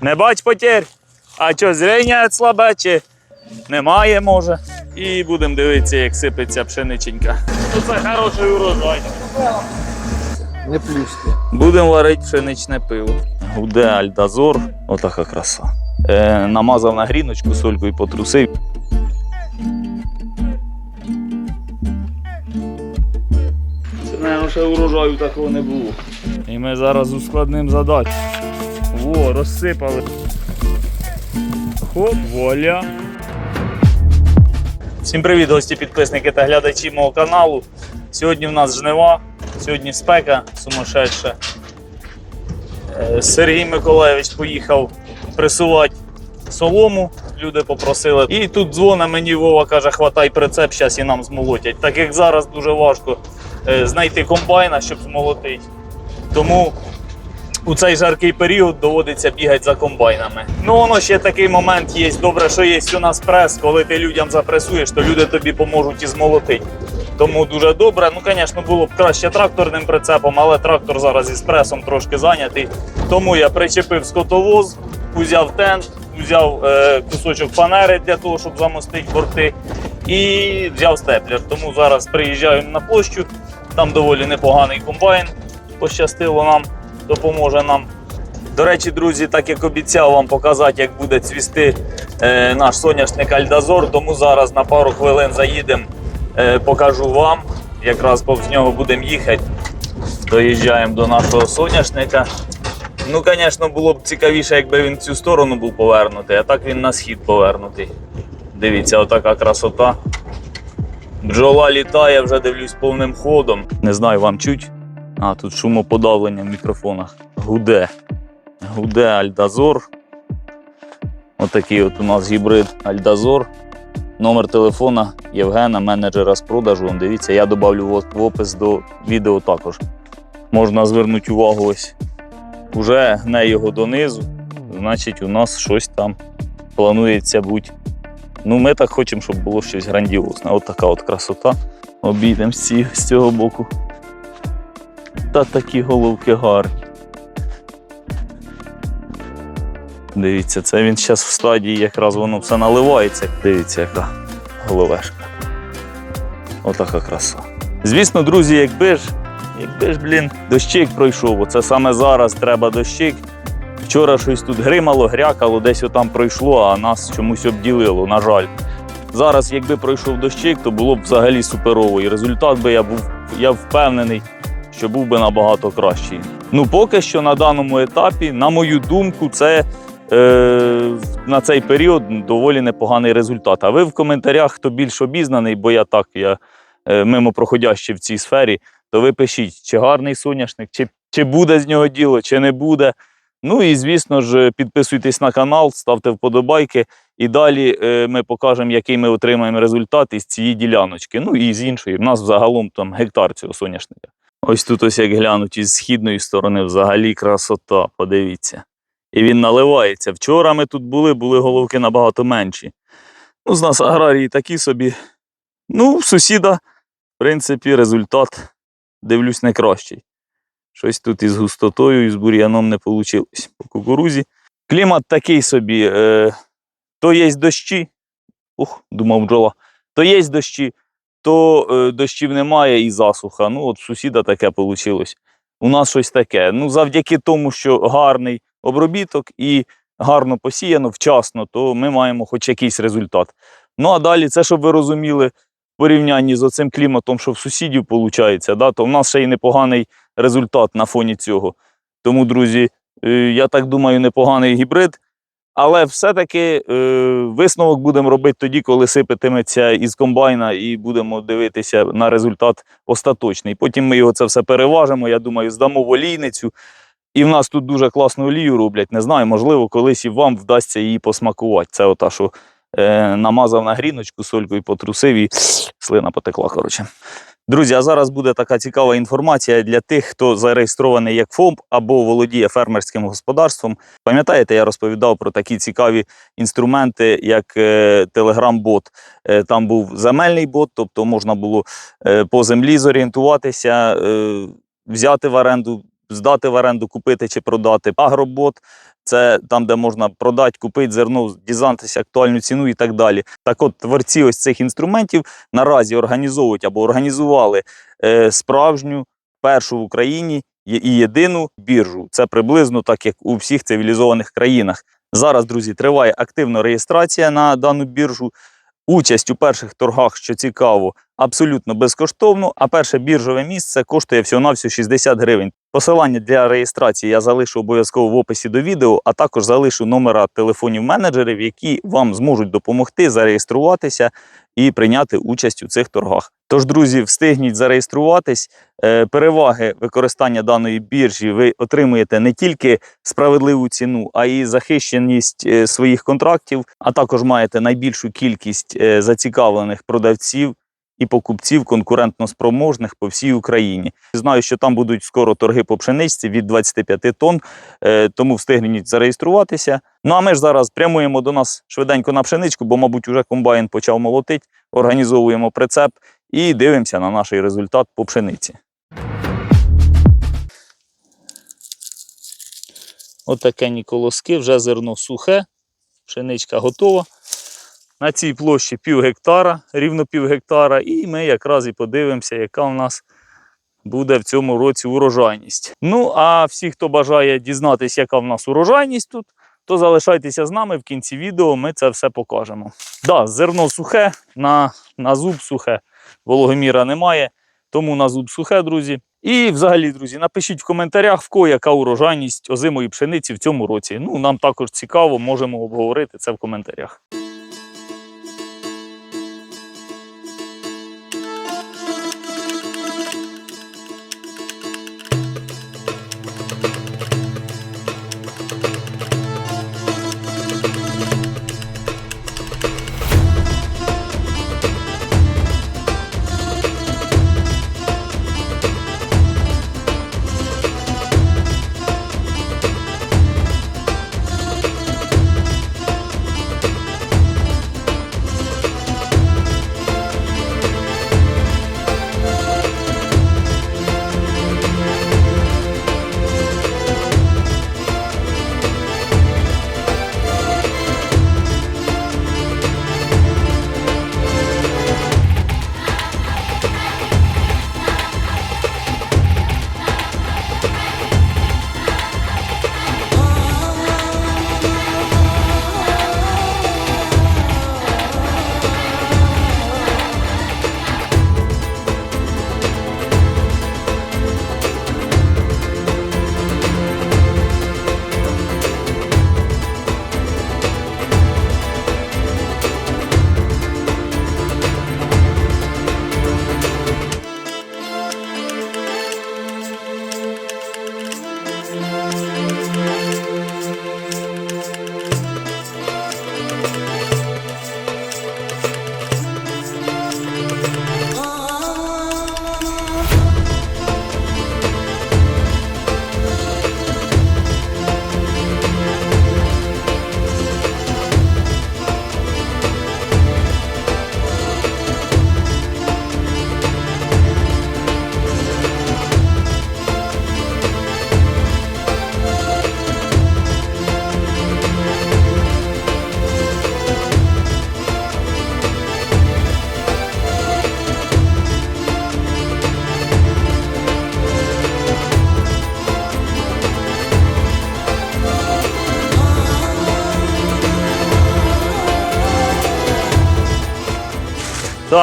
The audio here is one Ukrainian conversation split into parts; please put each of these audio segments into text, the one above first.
Не бач потерь. А що, зрення слабе чи немає, може. І будемо дивитися, як сипеться пшениченька. Ну це хороший урожай. Не плюсти. Будемо варити пшеничне пиво. Гуде альдазор, отака краса. Е, намазав на гріночку сольку і потрусив. Це, мабуть, ще урожаю такого не було. І ми зараз ускладним задачу. Во, розсипали. Хоп, воля. Всім привіт, гості, підписники та глядачі мого каналу. Сьогодні в нас жнива, сьогодні спека сумасшедша. Е, Сергій Миколаєвич поїхав пресувати солому. Люди попросили. І тут дзвонить мені Вова каже, хватай прицеп, зараз і нам змолотять. Так як зараз дуже важко е, знайти комбайна, щоб змолотити. Тому у цей жаркий період доводиться бігати за комбайнами. Ну, воно ще такий момент є. Добре, що є у нас прес, коли ти людям запресуєш, то люди тобі поможуть і змолотити. Тому дуже добре. Ну, звісно, було б краще тракторним прицепом, але трактор зараз із пресом трошки зайнятий. Тому я причепив скотовоз, узяв тент, взяв е, кусочок фанери для того, щоб замостити борти, і взяв степлер. Тому зараз приїжджаю на площу. Там доволі непоганий комбайн. Пощастило нам, допоможе нам. До речі, друзі, так як обіцяв вам показати, як буде цвісти е, наш соняшник Альдазор, тому зараз на пару хвилин заїдемо, е, покажу вам. Якраз повз нього будемо їхати. Доїжджаємо до нашого соняшника. Ну, звісно, було б цікавіше, якби він в цю сторону був повернутий, а так він на схід повернутий. Дивіться, отака красота. Бджола літає, вже дивлюсь повним ходом. Не знаю, вам чуть. А, тут шумоподавлення в мікрофонах. Гуде. Гуде Альдазор. Отакий от у нас гібрид Альдазор. Номер телефона Євгена, менеджера з продажу. Он, Дивіться, я додавлю в опис до відео також. Можна звернути увагу ось. Уже гне його донизу. Значить, у нас щось там планується бути. Ну, ми так хочемо, щоб було щось грандіозне. От така от красота. Обійдемо з цього боку. Та такі головки гарні. Дивіться, це він зараз в стадії, якраз воно все наливається. Дивіться, яка головешка. Отака краса. Звісно, друзі, якби ж, якби ж, блін, дощик пройшов, оце саме зараз треба дощик. Вчора щось тут гримало, грякало, десь отам пройшло, а нас чомусь обділило, на жаль. Зараз, якби пройшов дощик, то було б взагалі суперово. І результат би я був, я впевнений, що був би набагато кращий. Ну, поки що на даному етапі, на мою думку, це е, на цей період доволі непоганий результат. А ви в коментарях, хто більш обізнаний, бо я так, я е, мимо проходящий в цій сфері, то ви пишіть, чи гарний соняшник, чи, чи буде з нього діло, чи не буде. Ну і звісно ж, підписуйтесь на канал, ставте вподобайки. І далі е, ми покажемо, який ми отримаємо результат із цієї діляночки. Ну і з іншої. У нас загалом там гектар цього соняшника. Ось тут, ось як глянуть, із східної сторони взагалі красота, подивіться. І він наливається. Вчора ми тут були, були головки набагато менші. Ну, з нас аграрії такі собі. Ну, в сусіда, в принципі, результат, дивлюсь, не кращий. Щось тут із густотою, і з бур'яном не вийшло по кукурузі. Клімат такий собі. Е, то є дощі. Ух, думав бджола. То є дощі, то е, дощів немає і засуха. Ну, от сусіда таке вийшло. У нас щось таке. Ну, завдяки тому, що гарний обробіток і гарно посіяно вчасно, то ми маємо хоч якийсь результат. Ну а далі, це щоб ви розуміли, в порівнянні з оцим кліматом, що в сусідів виходить, да, то в нас ще й непоганий результат на фоні цього. Тому, друзі, е, я так думаю, непоганий гібрид. Але все-таки е, висновок будемо робити тоді, коли сипетиметься із комбайна, і будемо дивитися на результат остаточний. Потім ми його це все переважимо. Я думаю, здамо в олійницю. І в нас тут дуже класну олію роблять. Не знаю, можливо, колись і вам вдасться її посмакувати. Це ота, що е, намазав на гріночку солькою, потрусив і слина потекла. Коротше. Друзі, а зараз буде така цікава інформація для тих, хто зареєстрований як ФОМП або володіє фермерським господарством. Пам'ятаєте, я розповідав про такі цікаві інструменти, як е, Telegram-бот. Е, там був земельний бот, тобто можна було е, по землі зорієнтуватися, взяти в оренду, здати в оренду, купити чи продати. Агробот Це там, де можна продати, купити зерно, дізнатися актуальну ціну і так далі. Так от творці ось цих інструментів наразі організовують або організували е, справжню першу в Україні і єдину біржу. Це приблизно так, як у всіх цивілізованих країнах. Зараз, друзі, триває активна реєстрація на дану біржу. Участь у перших торгах, що цікаво, абсолютно безкоштовно. А перше біржове місце коштує всього-навсього 60 гривень. Посилання для реєстрації я залишу обов'язково в описі до відео, а також залишу номера телефонів менеджерів, які вам зможуть допомогти зареєструватися і прийняти участь у цих торгах. Тож, друзі, встигніть зареєструватись. Е, Переваги використання даної біржі ви отримуєте не тільки справедливу ціну, а й захищеність е, своїх контрактів, а також маєте найбільшу кількість е, зацікавлених продавців і покупців конкурентно спроможних по всій Україні. Знаю, що там будуть скоро торги по пшеничці від 25 тонн, е, тому встигніть зареєструватися. Ну а ми ж зараз прямуємо до нас швиденько на пшеничку, бо, мабуть, уже комбайн почав молотити, організовуємо прицеп і дивимося на наш результат по пшениці. Отакені колоски, вже зерно сухе, пшеничка готова. На цій площі пів гектара, рівно пів гектара, і ми якраз і подивимося, яка у нас буде в цьому році урожайність. Ну, а всі, хто бажає дізнатися, яка в нас урожайність тут, то залишайтеся з нами в кінці відео, ми це все покажемо. Да, зерно сухе, на, на зуб сухе, вологоміра немає, тому на зуб сухе, друзі. І взагалі, друзі, напишіть в коментарях, в кого яка урожайність озимої пшениці в цьому році. Ну, нам також цікаво, можемо обговорити це в коментарях.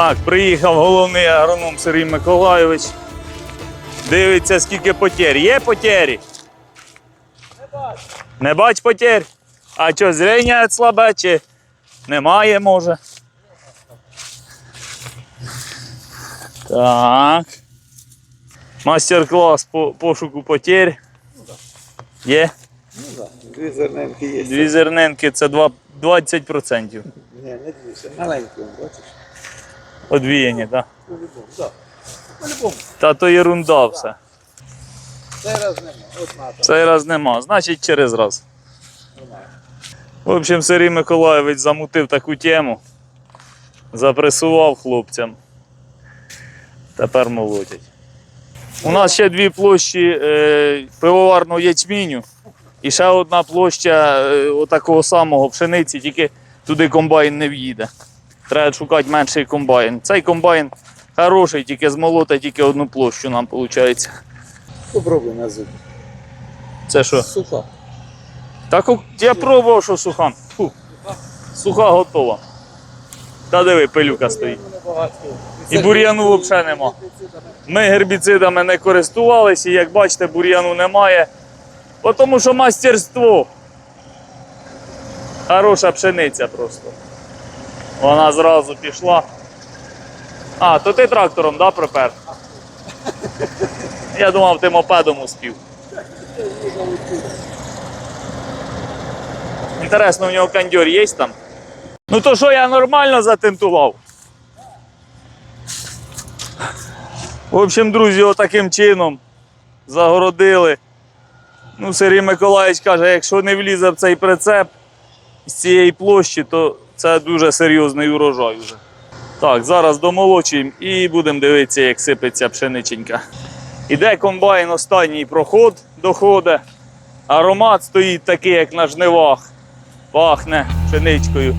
Так, приїхав головний агроном Сергій Миколайович. Дивиться, скільки потерь. Є потері? Не бач. Не бач? А що, зрення слабе чи немає, може? Так. Мастер-клас по пошуку потерь. Є? Ну так, дві зернинки є. Дві зернинки це 20%. Ні, не дві, це маленькі, бачиш? Одвіяні, так? По-любому, так. По-любому. Та то єрунда все. Цей раз нема, от на. Цей раз нема, значить через раз. Немає. В общем, Сергій Миколаєвич замутив таку тему, запресував хлопцям. Тепер молотять. У нас ще дві площі е, пивоварного ячміню І ще одна площа е, отакого самого пшениці, тільки туди комбайн не в'їде. Треба шукати менший комбайн. Цей комбайн хороший, тільки змолота тільки одну площу нам виходить. Попробуй на зуб. Це що? Суха. Так я пробував, що суха. Фу. Суха готова. Та диви, пилюка стоїть. І бур'яну взагалі нема. Ми гербіцидами не користувалися, і як бачите, бур'яну немає. Тому що мастерство. Хороша пшениця просто. Вона зразу пішла. А, то ти трактором, да, припер? Я думав, ти мопедом успів. Інтересно, у нього кондьор є там? Ну то що я нормально затентував? В общем, друзі, отаким чином загородили. Ну, Сергій Миколаївич каже, якщо не влізе в цей прицеп з цієї площі, то це дуже серйозний урожай вже. Так, зараз домолочуємо і будемо дивитися, як сипеться пшениченька. Іде комбайн, останній проход доходить. Аромат стоїть такий, як на жнивах. Пахне пшеничкою.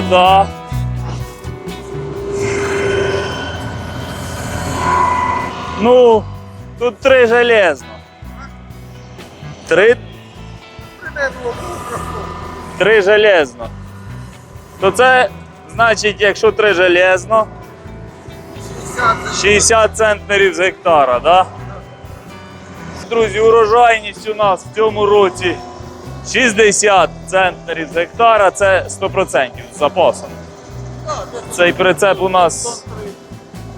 Да. Ну, тут три железно. Три, три железно. То це значить, якщо три железно, 60 центнерів з гектара, да? Друзі, урожайність у нас в цьому році 60 центнерів з гектара, це 100% з запасом. Цей прицеп у нас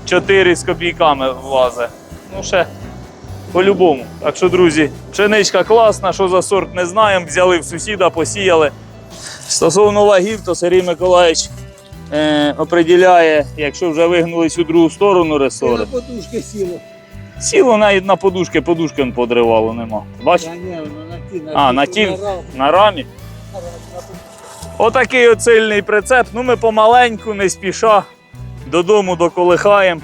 4 з копійками влазе. Ну ще по-любому. Так що, друзі, пшеничка класна, що за сорт не знаємо. Взяли в сусіда, посіяли. Стосовно вагів, то Сергій Миколаївич е, определяє, якщо вже вигнулись у другу сторону І на подушки сіло. Сіло навіть на подушки, подушки подривало нема. Бач, А, на ті? на рам, на рамі. Отакий оцильний прицеп. Ну ми помаленьку, не спіша. Додому доколихаємо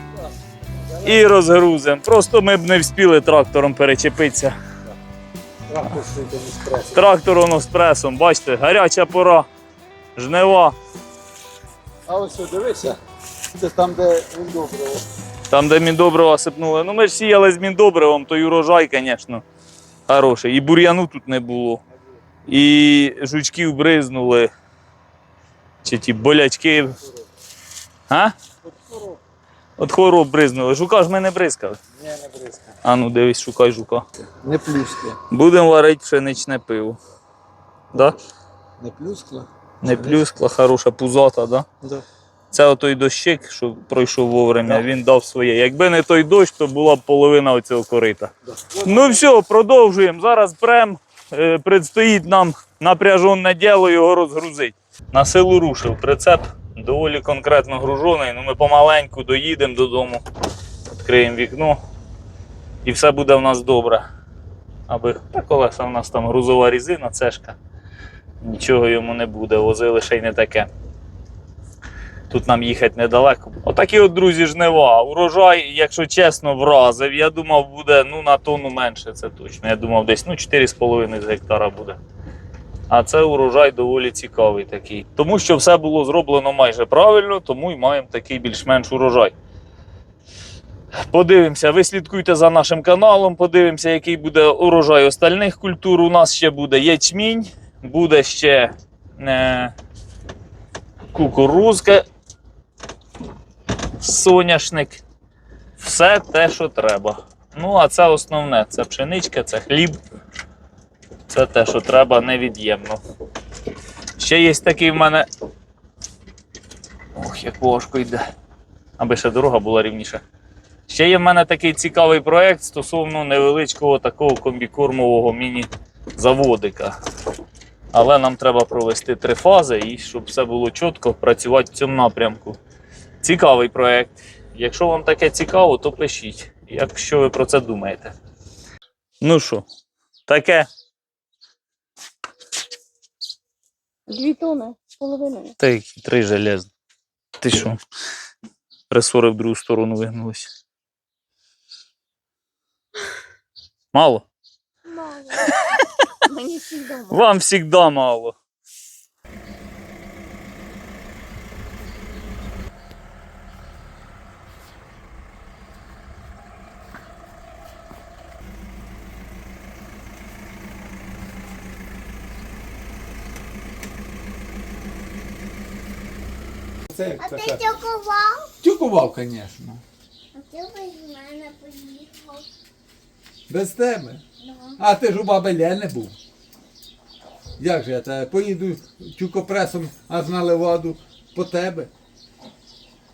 і розгрузимо. Просто ми б не вспіли трактором перечепитися. Трактор воно з пресом, бачите, гаряча пора, жнива. А ось що, дивися. Це там, де він. Там, де міндобрива сипнули. Ну ми ж сіяли з міндобривом, то й урожай, звісно, хороший. І бур'яну тут не було. І жучків бризнули. Чи ті болячки. А? От хвороб бризнули. Жука ж ми не бризкали. Ні, не бризка. А ну дивись, шукай жука. Не плюскло. Будемо варити пшеничне пиво. Да? Не плюскло? Не плюскла, хороша пузата, да? Да. Це отой дощик, що пройшов вовремя, Так. він дав своє. Якби не той дощ, то була б половина оцього корита. Да. Ну все, продовжуємо. Зараз прем. Е, Предстоїть нам напряжене діло його розгрузити. На силу рушив. Прицеп доволі конкретно гружений. Ну ми помаленьку доїдемо додому, відкриємо вікно і все буде в нас добре. Аби та колеса в нас там грузова різина, цешка. Нічого йому не буде, возили ще й не таке. Тут нам їхати недалеко. Отакі от, друзі, жнива. Урожай, якщо чесно, вразив. Я думав, буде ну, на тонну менше, це точно. Я думав, десь ну, 4,5 з гектара буде. А це урожай доволі цікавий такий. Тому що все було зроблено майже правильно, тому і маємо такий більш-менш урожай. Подивимося, ви слідкуйте за нашим каналом, подивимося, який буде урожай остальних культур. У нас ще буде ячмінь, буде ще е, кукурузка, соняшник. Все те, що треба. Ну, а це основне: це пшеничка, це хліб. Це те, що треба невід'ємно. Ще є такий в мене. Ох, як важко йде. Аби ще дорога була рівніша. Ще є в мене такий цікавий проєкт стосовно невеличкого такого комбікормового міні-заводика. Але нам треба провести три фази і щоб все було чітко, працювати в цьому напрямку. Цікавий проєкт. Якщо вам таке цікаво, то пишіть, якщо ви про це думаєте. Ну що, таке Дві тони з половиною. Та три железні. Ти що? Пресори в другу сторону вигнулись. Мало? Мало. Мені завжди мало. Вам завжди мало. Це А ти така. тюкував? Тюкував, звісно. А ти без мене поїхав. Без тебе. Да. А ти ж у баби Лєни був. Як же я тебе поїду тюкопресом аж на леваду по тебе?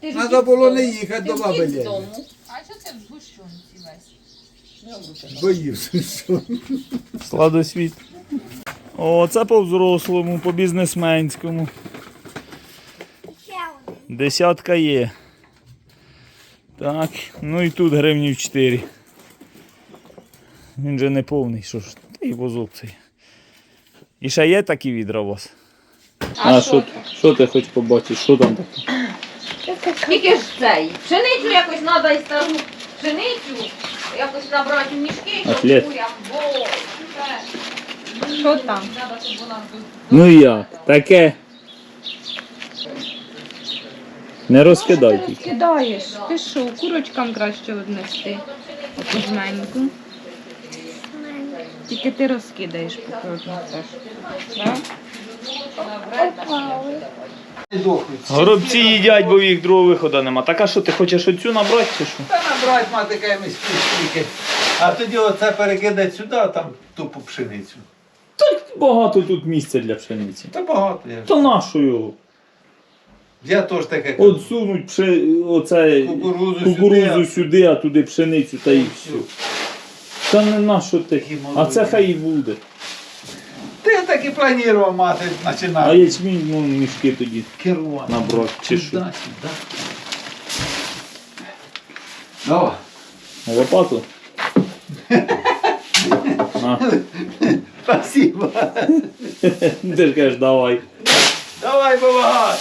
Ти ж Треба було не їхати Ти до баби з Лєни. дому. А що це в згущенці весь? Боївся, що. Сладосвіт. О, це по-взрослому, по-бізнесменському. Десятка є. Так, ну і тут гривнів 4. Він же не повний, що ж, та й возок цей. І ще є такі відра у вас? А, що? що ти хоч побачиш? Що там таке? Тільки ж цей. Пшеницю якось треба і стару пшеницю якось набрати у мішки, щоб Атлет. курям, бо. Що там? Треба, щоб вона тут... Ну як? Таке. Не розкидай Ти тільки. розкидаєш. Ти що, курочкам краще однести. Таку жменьку. Тільки ти розкидаєш, поки однесеш. Да? Горобці їдять, бо їх другого виходу нема. Так а що, ти хочеш оцю набрати чи що? Та набрать мати каймось стільки. А тоді оце перекидати сюди, а там тупу пшеницю. Та Багато тут місця для пшениці. Та багато я. То нащо його? Я теж таке От сунуть пше... оце Кукурудзу кукурудзу сюди, сюди, а туди пшеницю та і все. Та не нащо ти. Такі А це хай і буде. Я так і планував мати А починати. ячмінь ну, мішки тоді Керувати. набрати чи що? Сюди, сюди. Давай. Лопату? На. Спасибо. Ти ж кажеш, давай. Давай, помагай.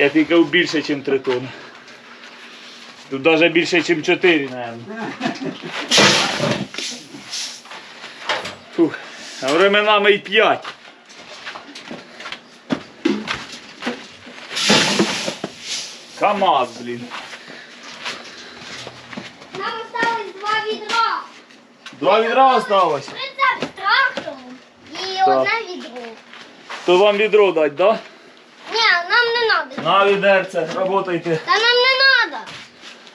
Я тикав більше, ніж 3 тонни. Тут навіть більше, ніж 4, мабуть. А временами й 5. КАМАЗ, блін. Нам осталось два відра. Два відра осталось. Це трактором і одне відро. То вам відро дать, да? Ні, нам не треба. На відерце, работайте. Та нам не треба.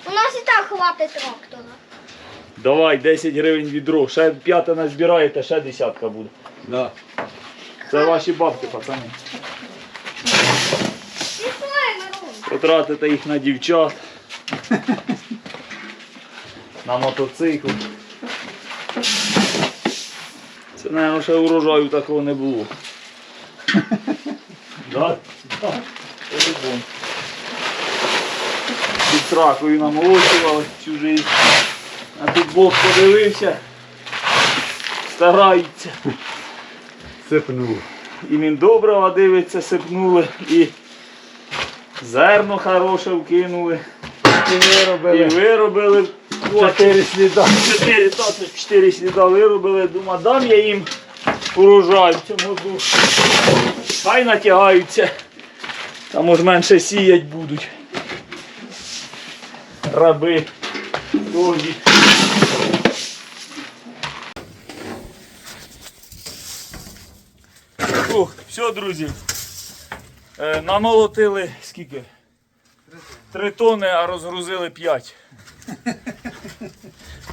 У нас і так хватить трактора. Давай, 10 гривень відро. Ще п'яте назбираєте, ще десятка буде. Да. Це ваші бабки, пацани. Потратите їх на дівчат. На мотоцикл. Це, мабуть, ще урожаю такого не було. Да? По-любому. Під тракою намолочували всю жизнь. А тут Бог подивився. Стараються. Сипнув. І він доброго дивиться, сипнули, і зерно хороше вкинули. І І виробили виробили чотири сліда. чотири тати, чотири сліда виробили. Думаю, дам я їм урожай в цьому году. Хай натягаються. Та може менше сіять будуть. Раби. Тоді. Ух, все, друзі. Е, намолотили скільки? Три тони, а розгрузили 5.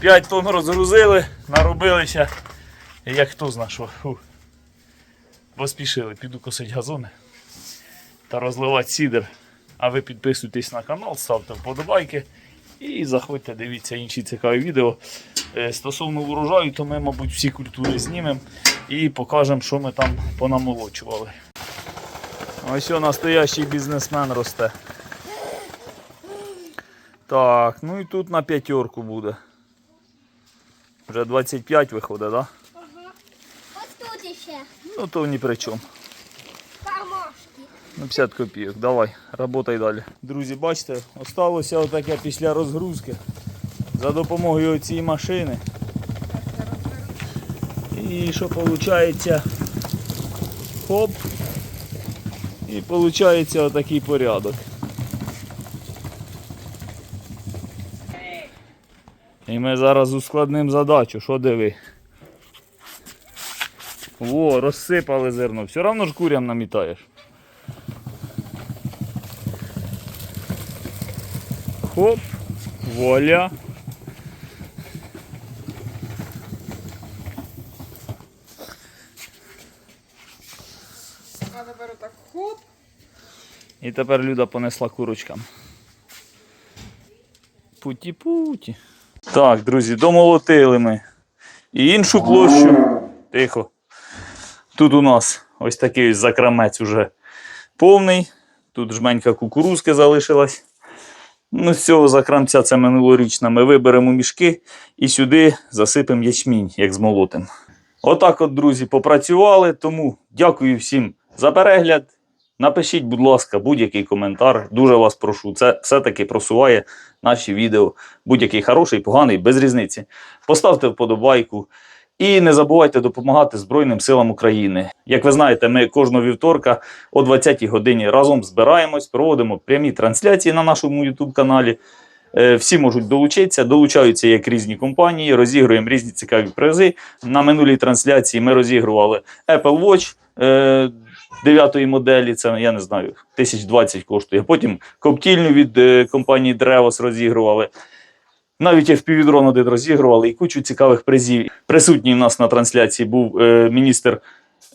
5 тонн розгрузили, наробилися. Як хто зна що. Поспішили, піду косить газони та розливати сідер. А ви підписуйтесь на канал, ставте вподобайки і заходьте, дивіться інші цікаві відео. Е, Стосовно урожаю, то ми, мабуть, всі культури знімемо і покажемо, що ми там понамолочували. Ось о, настоящий бізнесмен росте. Так, ну і тут на п'ятерку буде. Вже 25 виходить, так? Да? Ось тут іще. Ну то ні при чому. Ну, 50 копійок. Давай, работай далі. Друзі, бачите, осталося отаке після розгрузки за допомогою цієї машини. І що виходить? Хоп. І виходить отакий порядок. І ми зараз ускладнимо задачу, що диви. Во, розсипали зерно. Все одно ж курям намітаєш. Хоп, воля. А тепер отак хоп. І тепер Люда понесла курочкам. Путі-путі. Так, друзі, домолотили ми. І іншу площу. Тихо. Тут у нас ось такий ось закрамець уже повний. Тут жменька кукурузки залишилась. Ну, з цього закрамця це минулорічна. Ми виберемо мішки і сюди засипемо ячмінь, як змолотим. Отак от, друзі, попрацювали. Тому дякую всім за перегляд. Напишіть, будь ласка, будь-який коментар. Дуже вас прошу. Це все-таки просуває наші відео. Будь-який хороший, поганий, без різниці. Поставте вподобайку. І не забувайте допомагати Збройним силам України. Як ви знаєте, ми кожного вівторка о 20-й годині разом збираємось, проводимо прямі трансляції на нашому YouTube каналі. Е, Всі можуть долучитися, долучаються як різні компанії, розігруємо різні цікаві призи. На минулій трансляції ми розігрували Apple Watch е, 9 моделі, це я не знаю, 1020 коштує. Потім коптільню від е, компанії Drevos розігрували. Навіть FPV-дрон один розігрували і кучу цікавих призів. Присутній в нас на трансляції був е, міністр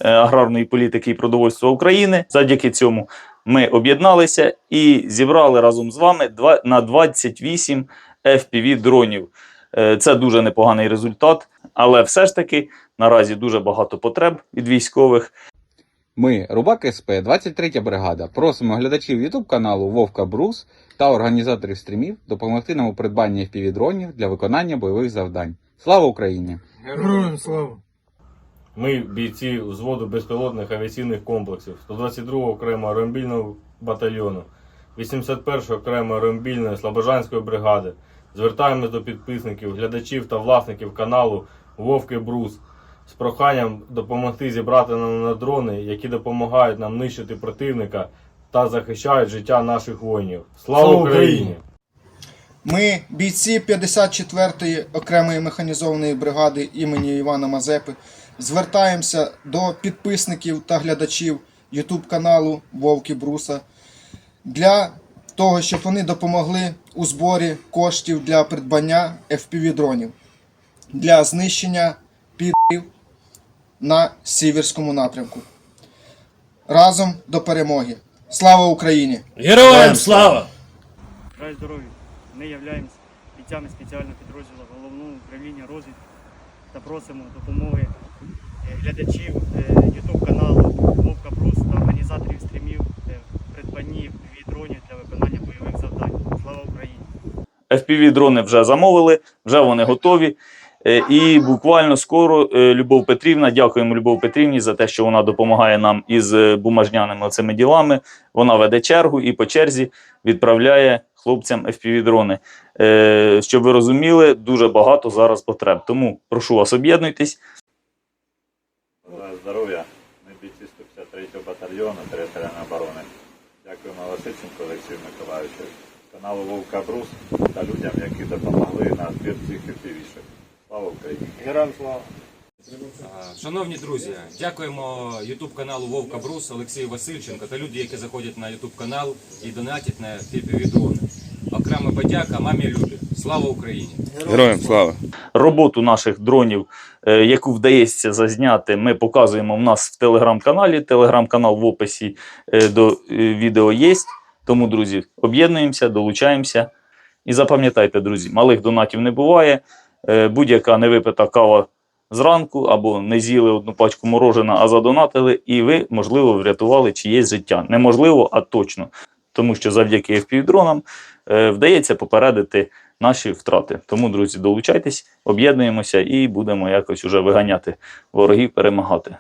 е, аграрної політики і продовольства України. Завдяки цьому ми об'єдналися і зібрали разом з вами два, на 28 FPV-дронів. Е, Це дуже непоганий результат, але все ж таки наразі дуже багато потреб від військових. Ми, Рубак СП, 23 бригада, просимо глядачів YouTube каналу Вовка Брус та організаторів стрімів допомогти нам у придбанні FPV-дронів для виконання бойових завдань. Слава Україні! Героям слава! Ми бійці взводу безпілотних авіаційних комплексів 122-го окремого аеромобільного батальйону, 81-ї окремої аеромобільної Слобожанської бригади. Звертаємось до підписників, глядачів та власників каналу Вовки Брус з проханням допомогти зібрати нам на дрони, які допомагають нам нищити противника та захищають життя наших воїнів. Слава Україні! Ми, бійці 54-ї окремої механізованої бригади імені Івана Мазепи, звертаємося до підписників та глядачів YouTube каналу Вовки Бруса для того, щоб вони допомогли у зборі коштів для придбання FPV-дронів для знищення підрів на сіверському напрямку. Разом до перемоги! Слава Україні! Героям слава! Бажаю здоров'я. Ми являємося бійцями спеціального підрозділу головного управління розвідки та просимо допомоги е, глядачів YouTube каналу Вовка Брус та організаторів стрімів е, придбанні дронів для виконання бойових завдань. Слава Україні! FPV-дрони вже замовили, вже вони готові. Е, І буквально скоро е, Любов Петрівна, дякуємо Любов Петрівні за те, що вона допомагає нам із е, бумажняними цими ділами. Вона веде чергу і по черзі відправляє хлопцям FPV-дрони. Щоб ви розуміли, дуже багато зараз потреб. Тому прошу вас, об'єднуйтесь. Здоров'я, ми бійці 153 батальйону територіальної оборони. Дякуємо Лисиченку Олексію Миколаївичу, каналу Вовка Брус та людям, які допомогли на збір цих активішок. Слава Україні! Героям слава! Шановні друзі, дякуємо YouTube каналу Вовка Брус Олексію Васильченко та люди, які заходять на YouTube канал і донатять на fpv дрони. Окрема подяка мамі Любі. Слава Україні! Героям слава! роботу наших дронів, е, яку вдається зазняти, ми показуємо в нас в телеграм-каналі. Телеграм-канал в описі е, до е, відео є. Тому, друзі, об'єднуємося, долучаємося. І запам'ятайте, друзі, малих донатів не буває. Е, Будь-яка невипита кава зранку або не з'їли одну пачку морожена, а задонатили, і ви, можливо, врятували чиєсь життя. Неможливо, а точно. Тому що завдяки FPV-дронам е, вдається попередити наші втрати. Тому, друзі, долучайтесь, об'єднуємося і будемо якось уже виганяти ворогів, перемагати.